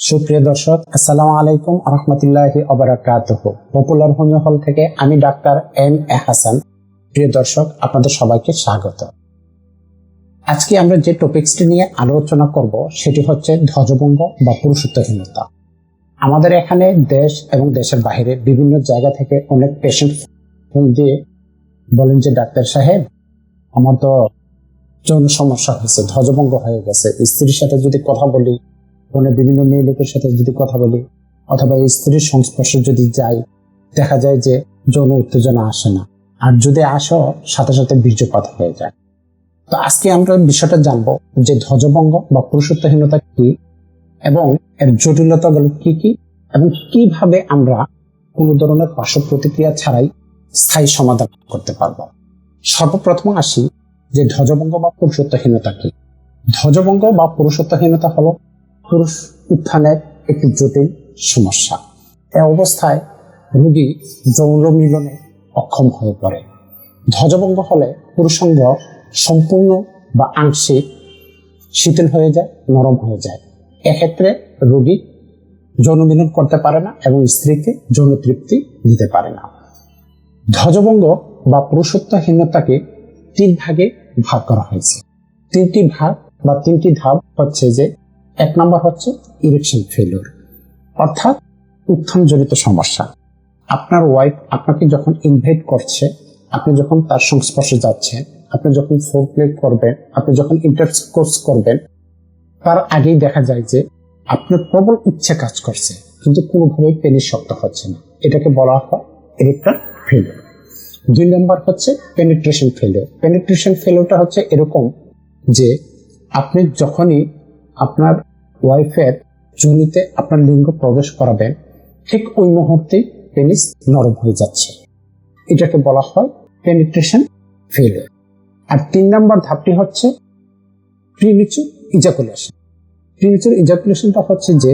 সুপ্রিয় দর্শক, আসসালামু আলাইকুম রহমতুল্লাহি অবরাকাতুহ পপুলার হোমিও হল থেকে আমি ডাক্তার এম এ হাসান। প্রিয় দর্শক, আপনাদের সবাইকে স্বাগত। আজকে আমরা যে টপিকসটি নিয়ে আলোচনা করব, সেটি হচ্ছে ধ্বজভঙ্গ বা পুরুষত্বহীনতা। আমাদের এখানে দেশ এবং দেশের বাইরে বিভিন্ন জায়গা থেকে অনেক পেশেন্ট ফোন দিয়ে বলেন যে, ডাক্তার সাহেব, আমার তো যৌন সমস্যা হয়েছে, ধ্বজভঙ্গ হয়ে গেছে। স্ত্রীর সাথে যদি কথা বলি ফোনে বিভিন্ন মেয়ে লোকের সাথে যদি কথা বলি, অথবা স্ত্রীর সংস্পর্শে যদি যাই, দেখা যায় যে যৌন উত্তেজনা আসে না। আর যদি আসো, সাথে সাথে বীর্যপাত হয়ে যায়। তো আজকে আমরা বিষয়টা জানব যে ধ্বজভঙ্গ বা পুরুষত্বহীনতা কি এবং এর জটিলতাগুলো কি কি এবং কীভাবে আমরা কোনো ধরনের পার্শ্ব প্রতিক্রিয়া ছাড়াই স্থায়ী সমাধান করতে পারব। সর্বপ্রথম আসি যে ধ্বজভঙ্গ বা পুরুষত্বহীনতা কি? ধ্বজভঙ্গ বা পুরুষত্বহীনতা হলো পুরুষ উত্থানের একটি জটিল সমস্যা। এ অবস্থায় রোগী যৌন মিলনে অক্ষম হয়ে পড়ে। ধ্বজভঙ্গ হলে পুরুষাঙ্গ সম্পূর্ণ বা আংশিক শিথিল হয়ে যায়, নরম হয়ে যায়। এক্ষেত্রে রোগী যৌন মিলন করতে পারে না এবং স্ত্রীকে যৌন তৃপ্তি দিতে পারে না। ধ্বজভঙ্গ বা পুরুষত্বহীনতাকে তিন ভাগে ভাগ করা হয়েছে। তিনটি ভাগ বা তিনটি ধাপ হচ্ছে যে এক নম্বর হচ্ছে ইরেকশন ফেলিওর অর্থাৎ উত্থানজনিত সমস্যা। আপনার ওয়াইফ আপনাকে যখন ইনভাইট করছে, আপনি যখন তার সংস্পর্শে যাচ্ছেন, আপনি যখন ফোর প্লে করবেন, আপনি যখন ইন্টারকোর্স করবেন, তার আগেই দেখা যায় যে আপনার প্রবল ইচ্ছে কাজ করছে, কিন্তু কোনোভাবেই পেনিস শক্ত হচ্ছে না। এটাকে বলা হয় ইরেকটার ফেলিওর দুই নম্বর হচ্ছে পেনিট্রেশন ফেলিওর পেনিট্রেশন ফেলিওরটা হচ্ছে এরকম যে আপনি যখনই আপনার ওয়াইফের জনিতে আপনার লিঙ্গ প্রবেশ করাবেন, ঠিক ওই মুহূর্তেই পেনিস নরম হয়ে যাচ্ছে। এটাকে বলা হয় পেনিট্রেশন ফেলিওর আর তিন নম্বর ধাপটি হচ্ছে প্রিমিচুর ইজাকুলেশন প্রিমিচুর ইজাকুলেশনটা হচ্ছে যে,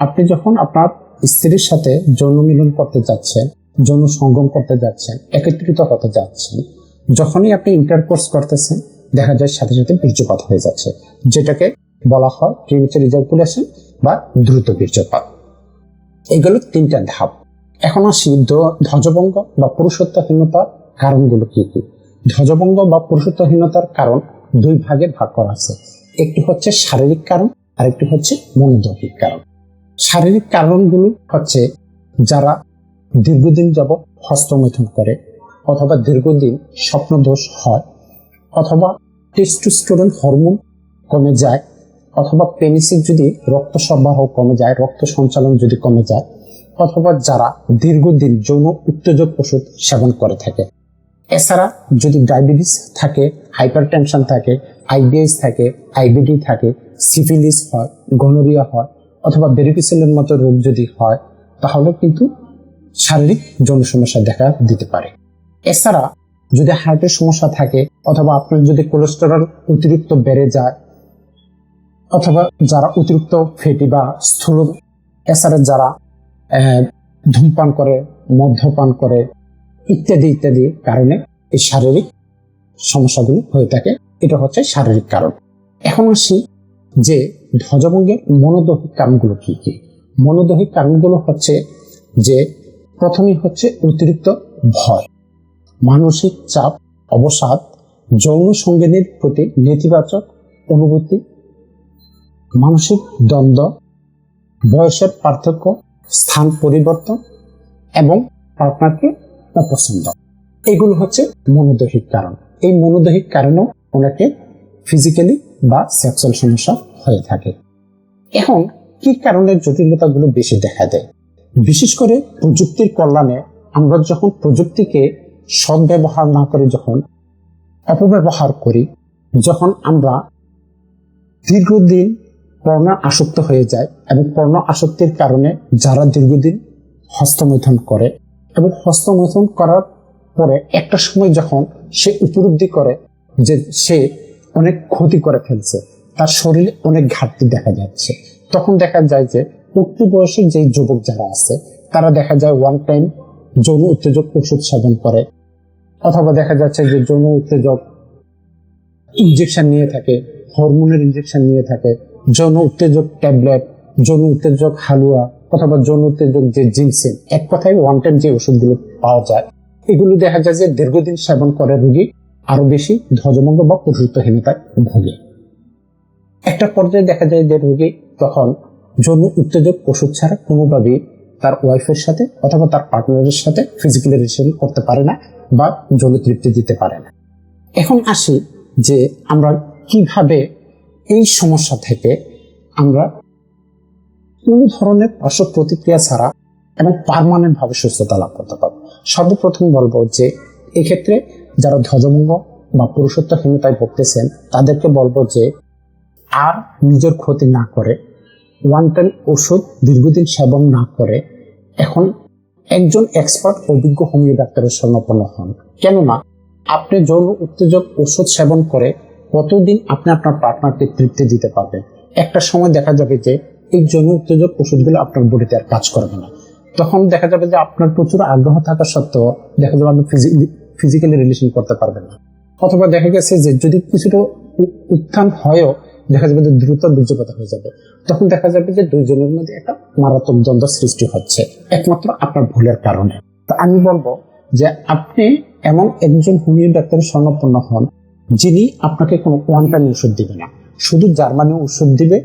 আপনি যখন আপনার স্ত্রীর সাথে যৌন মিলন করতে যাচ্ছেন যৌন সঙ্গম করতে যাচ্ছেন, একত্রিত হতে যাচ্ছেন, যখনই আপনি ইন্টারকোর্স করতেছেন, দেখা যায় সাথে সাথে বীর্যপাত হয়ে যাচ্ছে, যেটাকে বলা হয় প্রিমিচার ইজাকুলেশন বা দ্রুত বীর্যপাত। এগুলো তিনটা ধাপ। এখন আসি ধ্ব- ধ্বজভঙ্গ বা পুরুষত্বহীনতার কারণগুলো কি কি? ধ্বজভঙ্গ বা পুরুষত্বহীনতার কারণ দুই ভাগে ভাগ করা আছে। একটি হচ্ছে শারীরিক কারণ আর একটি হচ্ছে মনোদৈহিক কারণ। শারীরিক কারণগুলো হচ্ছে যারা দীর্ঘদিন যাবৎ হস্তমৈথুন করে অথবা দীর্ঘদিন স্বপ্নদোষ হয় অথবা টেস্টোস্টেরন হরমোন কমে যায় অথবা পেনিসের যদি রক্ত সরবরাহ কমে যায়, রক্ত সঞ্চালন যদি কমে যায়, অথবা যারা দীর্ঘদিন যৌন উত্তেজক ওষুধ সেবন করে থাকে। এছাড়া যদি ডায়াবেটিস থাকে হাইপার টেনশন থাকে আইবিএস থাকে আইবিডি থাকে সিফিলিস হয় গনোরিয়া হয়, অথবা বেরিপিসেলের মতো রোগ যদি হয় তাহলে কিন্তু শারীরিক যৌন সমস্যা দেখা দিতে পারে। এছাড়া যদি হার্টের সমস্যা থাকে, অথবা আপনার যদি কোলেস্টেরল অতিরিক্ত বেড়ে যায় অথবা যারা অতিরিক্ত ফেটি বা স্থূল এছাড়া যারা ধূমপান করে, মদ্যপান করে, ইত্যাদি ইত্যাদি কারণে এই শারীরিক সমস্যাগুলো হয়ে থাকে। এটা হচ্ছে শারীরিক কারণ। এখন আসি যে ধ্বজভঙ্গের মনোদৈহিক কারণগুলো কি কি? মনোদৈহিক কারণগুলো হচ্ছে যে প্রথমেই হচ্ছে অতিরিক্ত ভয়, মানসিক চাপ, অবসাদ, যৌন সঙ্গিনীর প্রতি নেতিবাচক অনুভূতি মানসিক দ্বন্দ্ব, বয়সের পার্থক্য, স্থান পরিবর্তন এবং পার্টনারকে অপছন্দ। এগুলো হচ্ছে মনোদৈহিক কারণ। এই মনোদৈহিক কারণেও অনেকে ফিজিক্যালি বা সেক্সুয়াল সমস্যা হয়ে থাকে। এখন কি কারণে জটিলতাগুলো বেশি দেখা দেয়? বিশেষ করে প্রযুক্তির কল্যাণে আমরা যখন প্রযুক্তিকে সদ্ব্যবহার না করে যখন অপব্যবহার করি, যখন আমরা দীর্ঘদিন পর্ণ আসক্ত হয়ে যায় এবং পর্ণ আসক্তির কারণে যারা দীর্ঘদিন হস্তমৈথন করে এবং হস্তমৈথন করার পরে একটা সময় যখন সে উপলব্ধি করে যে সে অনেক ক্ষতি করে ফেলছে, তার শরীরে অনেক ঘাটতি দেখা যাচ্ছে, তখন দেখা যায় যে উক্তি বয়সী যে যুবক যারা আছে, তারা দেখা যায় ওয়ান টাইম যৌন উত্তেজক ওষুধ সেবন করে, অথবা দেখা যাচ্ছে যে যৌন উত্তেজক ইনজেকশন নিয়ে থাকে হরমোনের ইনজেকশন নিয়ে থাকে যৌন উত্তেজক ট্যাবলেট, যৌন উত্তেজক হালুয়া অথবা যৌন উত্তেজক যে জিনসেন এক কথায় ওয়ান্টেড যে ওষুধগুলো পাওয়া যায়, এগুলো দেখা যায় যে দীর্ঘদিন সেবন করে রোগী আরও বেশি ধ্বজভঙ্গ বা পুরুত্বহীনতায় ভোগে। একটা পর্যায়ে দেখা যায় যে রোগী তখন যৌন উত্তেজক ওষুধ ছাড়া কোনোভাবেই তার ওয়াইফের সাথে অথবা তার পার্টনারের সাথে ফিজিক্যাল রিলেশন করতে পারে না বা যৌন তৃপ্তি দিতে পারে না। এখন আসি যে আমরা কীভাবে এই সমস্যা থেকে আমরা কোনো ধরনের পার্শ্ব প্রতিক্রিয়া ছাড়া এবং পারমানেন্ট ভাবে সুস্থতা লাভ করতে পারব। সর্বপ্রথম বলব যে এক্ষেত্রে যারা ধ্বজভঙ্গ বা পুরুষত্বহীনতায় ভুগতেছেন, তাদেরকে বলব যে আর নিজের ক্ষতি না করে ওয়ান টাইম ওষুধ দীর্ঘদিন সেবন না করে, এখন একজন এক্সপার্ট অভিজ্ঞ হোমিও ডাক্তারের শরণাপন্ন হন। কেননা, আপনি যৌন উত্তেজক ওষুধ সেবন করে কতদিন আপনি আপনার পার্টনারকে তৃপ্তি দিতে পারবেন? একটা সময় দেখা যাবে যে এই যৌন উত্তেজক ওষুধগুলো আপনার বডিতে আর কাজ করবে না। তখন দেখা যাবে যে আপনার প্রচুর আগ্রহ থাকা সত্ত্বেও দেখা যাবে আপনি ফিজিক্যালি রিলেশন করতে পারবেন না। অথবা দেখা গেছে যে যদি কিছুটা উত্থান হয়ও দেখা যাবে যে দ্রুত বীর্যপাত হয়ে যাবে। তখন দেখা যাবে যে দুইজনের মধ্যে একটা মারাত্মক দ্বন্দ্ব সৃষ্টি হচ্ছে, একমাত্র আপনার ভুলের কারণে। তো আমি বলব যে আপনি এমন একজন হোমিও ডাক্তারের স্বর্ণপন্ন হন যিনি আপনাকে কোনো ওয়ান টাইম ওষুধ দিবে না। শুধু জার্মানি ওষুধ দিবে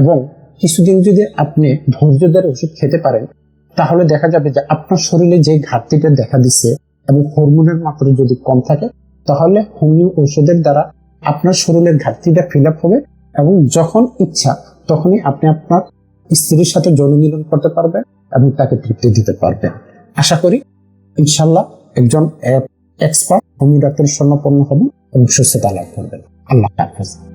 এবং কিছুদিন যদি আপনি ধৈর্য ধরে ওষুধ খেতে পারেন, তাহলে দেখা যাবে যে আপনার শরীরে যে ঘাটতিটা দেখা দিচ্ছে এবং হরমোনের মাত্রা যদি কম থাকে, তাহলে হোমিও ঔষধের দ্বারা আপনার শরীরের ঘাটতিটা ফিল আপ হবে এবং যখন ইচ্ছা তখনই আপনি আপনার স্ত্রীর সাথে যৌন মিলন করতে পারবেন এবং তাকে তৃপ্তি দিতে পারবেন। আশা করি ইনশাল্লাহ একজন এক্সপার্ট হোমিও ডাক্তারের স্বর্ণপন্ন হবেন এবং সুস্থতা লাভ করবেন। আল্লাহ হাফেজ।